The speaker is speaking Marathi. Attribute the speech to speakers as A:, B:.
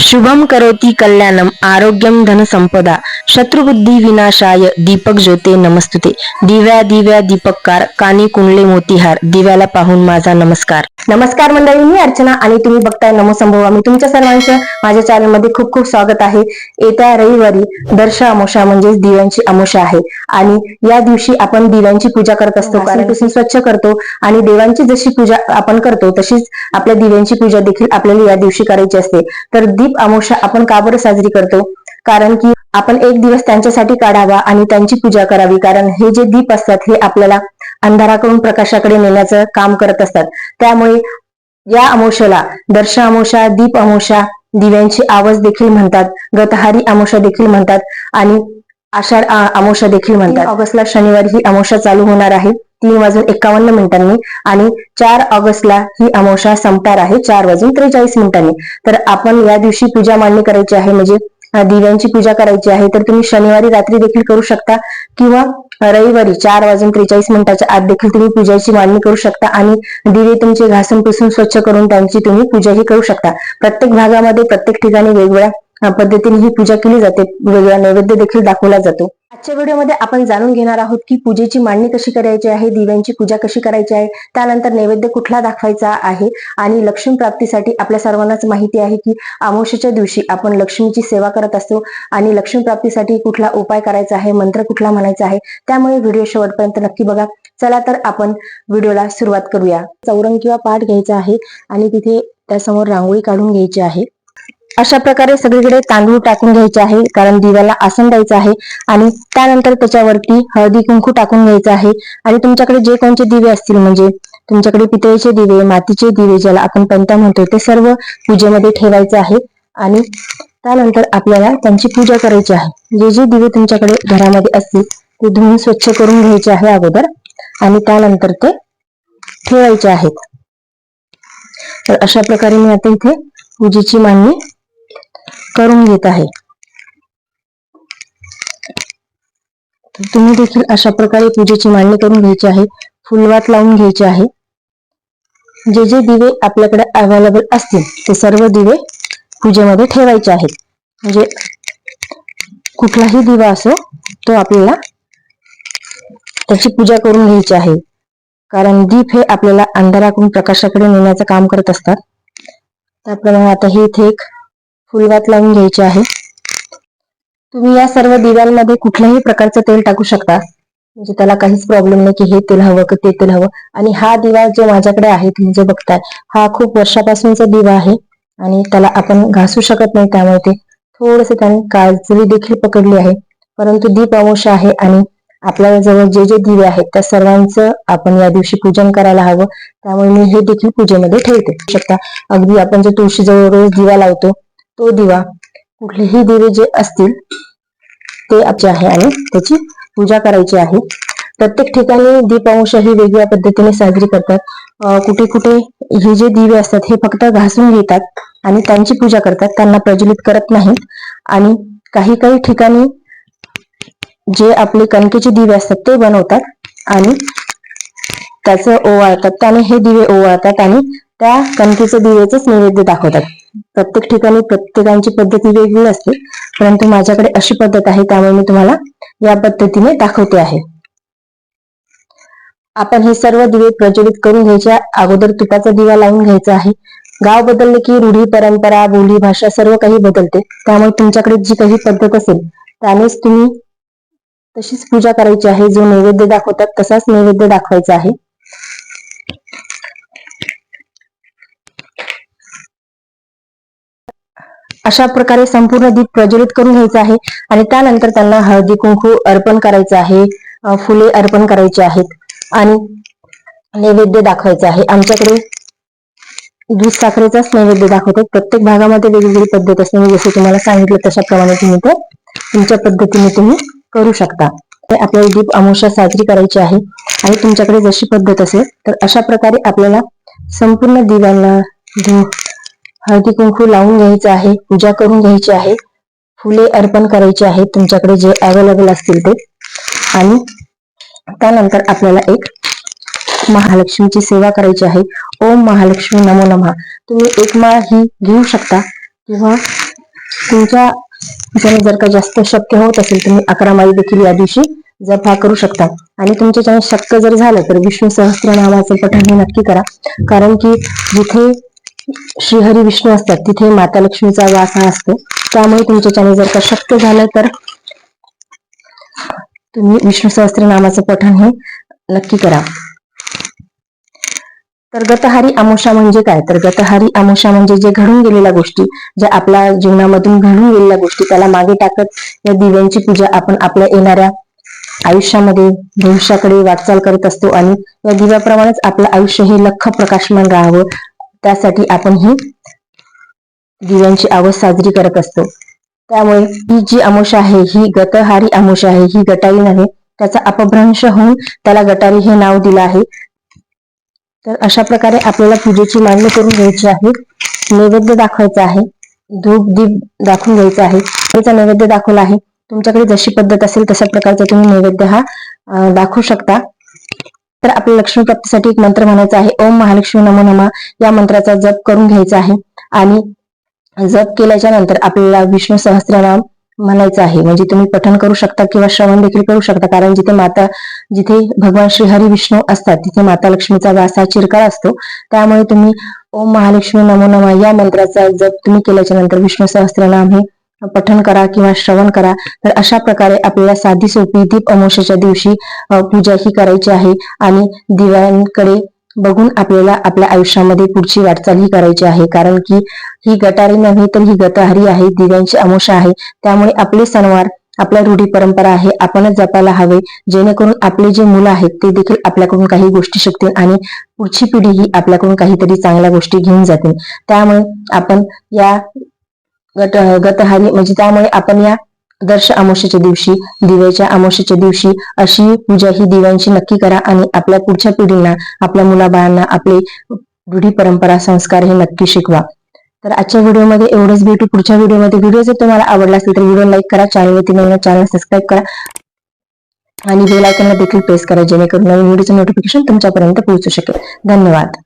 A: शुभम करोति कल्याणम आरोग्यम धनसंपदा शत्रुबुद्धी विनाशाय दीपक ज्योते नमस्तुते. दिव्या दिव्या दीपककार कानी कुंडले मोतीहार दिव्याला पाहून माझा नमस्कार. नमस्कार मंडळी मी अर्चना आणि तुम्ही बघताय नमो संभव मी तुमच्या सर्वांचं. माझ्या चॅनलमध्ये खूप खूप स्वागत आहे. येत्या रविवारी दर्श अमोशा म्हणजेच दिव्यांची अमोशा आहे. आणि या दिवशी आपण दिव्यांची पूजा करत असतो कारण स्वच्छ करतो आणि देवांची जशी पूजा आपण करतो तशीच आपल्या दिव्यांची पूजा देखील आपल्याला या दिवशी करायची असते. तर दीप अमावस्या आपण का बरं साजरी करतो? कारण की आपण एक दिवस त्यांच्यासाठी काढावा आणि त्यांची पूजा करावी. कारण हे जे दीप असतात हे आपल्याला अंधाराकडून प्रकाशाकडे नेण्याचं काम करत असतात. त्यामुळे या अमोशाला दर्श अमोशा दीप अमोशा दिव्यांची आवाज देखील म्हणतात गतहारी अमोशा देखील म्हणतात आणि आषाढ अमावस्या देखील म्हणतात. ऑगस्टला शनिवारी ही अमावस्या चालू होणार आहे. तीन वाजून एकावन्न मिनिटांनी आणि चार ऑगस्टला ही अमावस्या संपणार आहे चार वाजून त्रेचाळीस मिनिटांनी. तर आपण या दिवशी पूजा मांडणी करायची आहे म्हणजे दिव्यांची पूजा करायची आहे तर तुम्ही शनिवारी रात्री देखील करू शकता किंवा रविवारी चार वाजून त्रेचाळीस मिनिटाच्या आत देखील तुम्ही पूजाची मांडणी करू शकता आणि दिवे तुमचे घासून पुसून स्वच्छ करून त्यांची तुम्ही पूजाही करू शकता. प्रत्येक भागामध्ये प्रत्येक ठिकाणी वेगवेगळ्या पद्धतीने ही पूजा केली जाते वेगळा नैवेद्य देखील दाखवला जातो. आजच्या व्हिडिओमध्ये आपण जाणून घेणार आहोत की पूजेची मांडणी कशी करायची आहे दिव्यांची पूजा कशी करायची आहे त्यानंतर नैवेद्य कुठला दाखवायचा आहे आणि लक्ष्मी प्राप्तीसाठी आपल्या सर्वांनाच माहिती आहे की अमावस्येच्या दिवशी आपण लक्ष्मीची सेवा करत असतो आणि लक्ष्मी प्राप्तीसाठी कुठला उपाय करायचा आहे मंत्र कुठला म्हणायचा आहे त्यामुळे व्हिडिओ शेवटपर्यंत नक्की बघा. चला तर आपण व्हिडिओला सुरुवात करूया. चौरंग किंवा पाठ घ्यायचा आहे आणि तिथे त्यासमोर रांगोळी काढून घ्यायची आहे. अशा प्रकारे सगळीकडे तांदूळ टाकून घ्यायचे आहे कारण दिव्याला आसन द्यायचं आहे आणि त्यानंतर त्याच्यावरती हळदी कुंकू टाकून घ्यायचं आहे. आणि तुमच्याकडे जे कोणते दिवे असतील म्हणजे तुमच्याकडे पितळेचे दिवे मातीचे दिवे ज्याला आपण पंता म्हणतो ते सर्व पूजेमध्ये ठेवायचे आहे. आणि त्यानंतर आपल्याला त्यांची पूजा करायची आहे. जे जे दिवे तुमच्याकडे घरामध्ये असतील ते धुवून स्वच्छ करून घ्यायचे आहे अगोदर. आणि त्यानंतर ते ठेवायचे आहेत. तर अशा प्रकारे मी आता इथे पूजेची मांडणी करून घेत आहे. तुम्ही देखील अशा प्रकारे पूजेची मांडणी करून घ्यायची आहे. फुलवात लावून घ्यायची आहे. जे जे दिवे आपल्याकडे अवेलेबल असतील ते सर्व दिवे पूजेमध्ये ठेवायचे आहेत. म्हणजे कुठलाही दिवा असो तो आपल्याला त्याची पूजा करून घ्यायची आहे. कारण दीप हे आपल्याला अंधाराकडून प्रकाशाकडे नेण्याचं काम करत असतात. त्याप्रमाणे आता हे इथे एक फुलवात लावून घ्यायची आहे. तुम्ही या सर्व दिव्यांमध्ये कुठल्याही प्रकारचं तेल टाकू शकता. म्हणजे त्याला काहीच प्रॉब्लेम नाही की हे तेल हवं की ते तेल हवं. आणि हा दिवा जो माझ्याकडे आहे तुम्ही जो बघताय हा खूप वर्षापासूनचा दिवा आहे. आणि त्याला आपण घासू शकत नाही त्यामुळे ते थोडस त्याने काळजळी देखील पकडली आहे. परंतु दीप अमोश आहे आणि आपल्या जवळ जे जे दिवे आहेत त्या सर्वांचं आपण या दिवशी पूजन करायला हवं. त्यामुळे मी हे देखील पूजेमध्ये ठेवते. शकता. अगदी आपण जे तुळशीजवळ रोज दिवा लावतो तो दिवा कुठलेही दिवे जे असतील ते आपले आहे आणि त्याची पूजा करायची आहे. प्रत्येक ठिकाणी दीपांश ही वेगळ्या पद्धतीने साजरी करतात. कुठे कुठे हे जे दिवे असतात हे फक्त घासून घेतात आणि त्यांची पूजा करतात. त्यांना प्रज्वलित करत नाहीत. आणि काही काही ठिकाणी जे आपले कणकेचे दिवे असतात ते बनवतात आणि त्याचं ओवाळतात. त्याने हे दिवे ओवाळतात आणि त्या कणकेचे दिवेच नैवेद्य दाखवतात. प्रत्येक ठिकाणी प्रत्येकांची पद्धती वेगळी असते परंतु माझ्याकडे अशी पद्धत आहे त्यामुळे मी तुम्हाला या पद्धतीने दाखवते आहे. आपण हे सर्व दिवे प्रज्वलित करून घ्यायच्या अगोदर तुपाचा दिवा लावून घ्यायचा आहे. गाव बदलले की रूढी परंपरा बोली भाषा सर्व काही बदलते. त्यामुळे तुमच्याकडे जी काही पद्धत असेल त्यानेच तुम्ही तशीच पूजा करायची आहे. जो नैवेद्य दाखवतात तसाच नैवेद्य दाखवायचा आहे. अशा प्रकारे संपूर्ण दीप प्रज्वलित करून घ्यायचा आहे आणि त्यानंतर त्यांना हळदी कुंकू अर्पण करायचं आहे फुले अर्पण करायची आहेत आणि नैवेद्य दाखवायचा आहे. आमच्याकडे दूध साखरेचाच नैवेद्य दाखवतो. प्रत्येक भागामध्ये वेगवेगळी पद्धत असते. मी जसे तुम्हाला सांगितलं तशाप्रमाणे तुम्ही ते तुमच्या पद्धतीने तुम्ही करू शकता. आपल्याला दीप अमावस्या साजरी करायची आहे आणि तुमच्याकडे जशी पद्धत असेल तर अशा प्रकारे आपल्याला संपूर्ण दिव्यांना हळदी कुंकू लावून घ्यायचं आहे पूजा करून घ्यायची आहे फुले अर्पण करायची आहेत तुमच्याकडे जे अवेलेबल असतील ते. आणि त्यानंतर आपल्याला एक महालक्ष्मीची सेवा करायची आहे. ओम महालक्ष्मी नमो नमः. तुम्ही एक माळ ही घेऊ शकता. किंवा तुमच्या जण जर का जास्त शक्य होत असेल तुम्ही अकरा माळी देखील या दिवशी जप हा करू शकता. आणि तुमच्याच्याने शक्य जर झालं तर विष्णू सहस्त्रनामाचं पठण हे नक्की करा. कारण की जिथे श्रीहरी विष्णू असतात. तिथे माता लक्ष्मीचा वास हा असतो. त्यामुळे तुमच्याच्याने जर का शक्य झालं तर तुम्ही विष्णू सहस्त्रनामाचं पठण हे नक्की करा. तर गतहारी अमोषा म्हणजे काय? तर गतहारी अमोशा म्हणजे जे घडून गेलेल्या गोष्टी ज्या आपल्या जीवनामधून घडून गेलेल्या गोष्टी त्याला मागे टाकत या दिव्यांची पूजा आपण आपल्या येणाऱ्या आयुष्यामध्ये भविष्याकडे वाटचाल करत असतो. आणि या दिव्याप्रमाणेच आपलं आयुष्य हे लख प्रकाशमान राहावं. त्यासाठी आपण ही दिव्यांची आवड साजरी करत असतो. त्यामुळे ही जी अमोशा आहे ही गतहारी अमोशा आहे ही गटारी नव्हे त्याचा अपभ्रंश होऊन त्याला गटारी हे नाव दिलं आहे. तर अशा प्रकारे आपल्याला पूजेची मांडणी करून घ्यायची आहे. नैवेद्य दाखवायचा आहे. धूप दीप दाखवून घ्यायचा आहे. त्याचा नैवेद्य दाखवला आहे. तुमच्याकडे जशी पद्धत असेल तशा प्रकारचा तुम्ही नैवेद्य हा दाखवू शकता. तर आपल्या लक्ष्मी प्राप्तीसाठी एक मंत्र म्हणायचा आहे. ओम महालक्ष्मी नमो नमा. या मंत्राचा जप करून घ्यायचा आहे. आणि जप केल्याच्यानंतर आपल्याला विष्णू सहस्त्रनाम म्हणायचं आहे. म्हणजे तुम्ही पठण करू शकता किंवा श्रवण देखील करू शकता. कारण जिथे माता जिथे भगवान श्री हरी विष्णू असतात तिथे माता लक्ष्मीचा वास हा चिरकाळ असतो. त्यामुळे तुम्ही ओम महालक्ष्मी नमो नमा या मंत्राचा जप तुम्ही केल्याच्यानंतर विष्णू सहस्त्रनाम हे पठन करा किंवा श्रवण करा तर अशा प्रकारे आपल्याला साधी सोपी दीप अमावस्येच्या दिवशी पूजा ही करायची आहे आणि दिव्यांकडे बघून आपल्याला आपल्या आयुष्यामध्ये पुढची वाटचाल ही करायची आहे. कारण की ही गटारी नव्हे तर ही गतहारी आहे दिव्यांची अमोषा आहे. त्यामुळे आपले सणवार आपल्या रूढी परंपरा आहे आपणच जपायला हवे. जेणेकरून आपले जे मुलं आहेत ते देखील आपल्याकडून काही गोष्टी शिकतील आणि पुढची पिढी ही आपल्याकडून काहीतरी चांगल्या गोष्टी घेऊन जातील. त्यामुळे आपण या गट गतहारी म्हणजे त्यामुळे आपण या दर्श अमावस्येच्या दिवशी दिव्याच्या अमावस्येच्या दिवशी अशी पूजा ही दिव्यांची नक्की करा आणि आपल्या पुढच्या पिढींना आपल्या मुलाबाळांना आपले रूढी परंपरा संस्कार हे नक्की शिकवा. तर आजच्या व्हिडिओमध्ये एवढंच. भेटू पुढच्या व्हिडिओमध्ये. व्हिडिओ जर तुम्हाला आवडला असेल तर व्हिडिओ लाईक करा चॅनलवरती नवीन चॅनल सबस्क्राईब करा. आणि बेल देखील प्रेस करा जेणेकरून नवीन व्हिडिओचं नोटिफिकेशन तुमच्यापर्यंत पोहोचू शकेल. धन्यवाद.